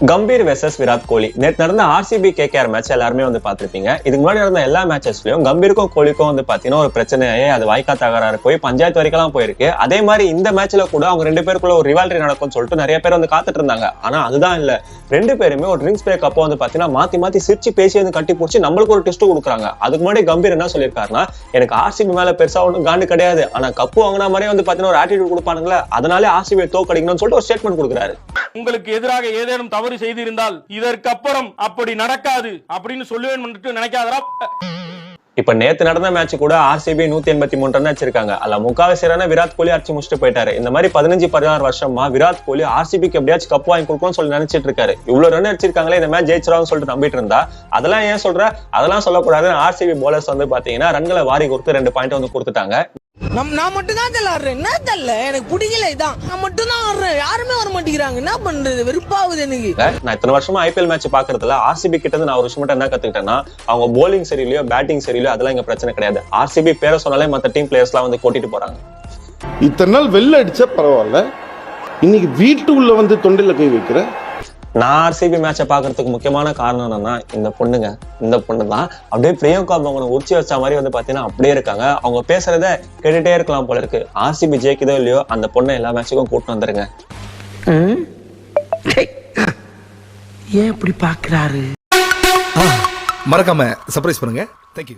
Gambhir versus Virat Kohli. நேற்று நடந்த RCB KKR match எல்லாருமே வந்து பார்த்துருப்பீங்க. இதுக்கு முன்னாடி நடந்த எல்லா மேட்சஸ்லையும் கம்பீருக்கும் கோலிக்கும் வந்து பார்த்தீங்கன்னா ஒரு பிரச்சனையே அது வாய்க்கா தகராறு போய் பஞ்சாயத்து வரைக்கும் போயிருக்கு. அதே மாதிரி இந்த மேட்ச்ல கூட அவங்க ரெண்டு பேருக்குள்ள ஒரு ரிவால்ரி நடக்கும்னு சொல்லிட்டு நிறைய பேர் வந்து காத்துட்டு இருந்தாங்க. ஆனா அதுதான் இல்ல. ரெண்டு பேருமே ஒரு ட்ரிங்க்ஸ் பிரேக் அப்போ வந்து பார்த்தீங்கன்னா மாத்தி மாத்தி சிரிச்சு பேசி வந்து கட்டி பிடிச்சி நம்மளுக்கு ஒரு டெஸ்ட் கொடுக்குறாங்க. அதுக்கு முன்னாடி கம்பீர் என்ன சொல்லியிருக்காருன்னா எனக்கு ஆர்சிபி மேல பெருசா ஒன்றும் காண்டு கிடையாது. ஆனா கப்பு வாங்கின மாதிரியே வந்து பார்த்தீங்கன்னா ஒரு ஆட்டிடியூட் கொடுப்பானுங்களே. அதனாலே ஆர்சிபி தோக்கடிக்கணும்னு சொல்லிட்டு ஒரு ஸ்டேட்மெண்ட் கொடுக்குறாரு. உங்களுக்கு எதிராக ஏதேனும் தவறு செய்திருந்தால் இதற்கப்புறம் அப்படி நடக்காது அப்படின்னு சொல்லுவேன் நினைக்காதரா இப்ப நேத்து நடந்த மேட்ச் கூட ஆர்சிபி நூத்தி எண்பத்தி மூணு ரன் அடிச்சிருக்காங்க. அல்ல முக்காவாசியான விராட் கோலி அடிச்சு முடிச்சுட்டு போயிட்டாரு. இந்த மாதிரி பதினஞ்சு பதினாறு வருஷமா விராட் கோலி ஆர்சிபிக்கு எப்படியாச்சும் கப் வாங்கி கொடுக்கணும்னு சொல்லி நினைச்சிட்டு இருக்காரு. இவ்வளவு ரன் அடிச்சிருக்காங்களே இந்த மேட்ச் ஜெயிச்சிருவாங்கன்னு சொல்லிட்டு நம்பிட்டு இருந்தா. அதெல்லாம் ஏன் சொல்ற? அதெல்லாம் சொல்லக்கூடாது ஆர்சிபி போலர்ஸ் வந்து பாத்தீங்கன்னா ரன்களை வாரி கொடுத்து ரெண்டு பாயிண்ட் வந்து கொடுத்துட்டாங்க. நம் நான் மட்டும் தான் ஆடுறேன். என்ன தெரியல? எனக்கு பிடிக்கல இதான். நான் மட்டும் தான் ஆடுறேன். யாருமே வர மாட்டேங்கிறாங்க. என்ன பண்றது? வெறுப்பாகுது எனக்கு. நான் இத்தனை வருஷமா ஐபிஎல் மேட்ச் பாக்குறதுல ஆர்சிபி கிட்ட இருந்து நான் ஒரு விஷயம் என்ன கத்துக்கிட்டேன்னா அவங்க போலிங் சரியில்லையோ பேட்டிங் சரியில்லையோ அதெல்லாம் இங்க பிரச்சனை கிடையாது. ஆர்சிபி பேரை சொன்னாலே மத்த டீம் பிளேயர்ஸ் எல்லாம் வந்து கூட்டிட்டு போறாங்க. இத்தனை நாள் வெளில அடிச்சா பரவாயில்ல. இன்னைக்கு வீட்டுக்குள்ள வந்து தொண்டையில கை வைக்கிற நான் ஆர்சிபி மேட்சை பாக்குறதுக்கு முக்கியமான காரணம் என்னன்னா இந்த பொண்ணுங்க. இந்த பொண்ணு தான் அப்படியே பிரியங்கா அவங்களை உச்சி வச்ச மாதிரி வந்து பாத்தீங்கன்னா அப்படியே இருக்காங்க. அவங்க பேசுறத கேட்டுட்டே இருக்கலாம் போல இருக்கு. ஆர்சிபி ஜெயிக்குதோ இல்லையோ அந்த பொண்ணை எல்லா மேட்சுக்கும் கூட்டு வந்துருங்க. ஏன் இப்படி பாக்குறாரு மறக்காம சர்ப்ரைஸ் பண்ணுங்க. தேங்க்யூ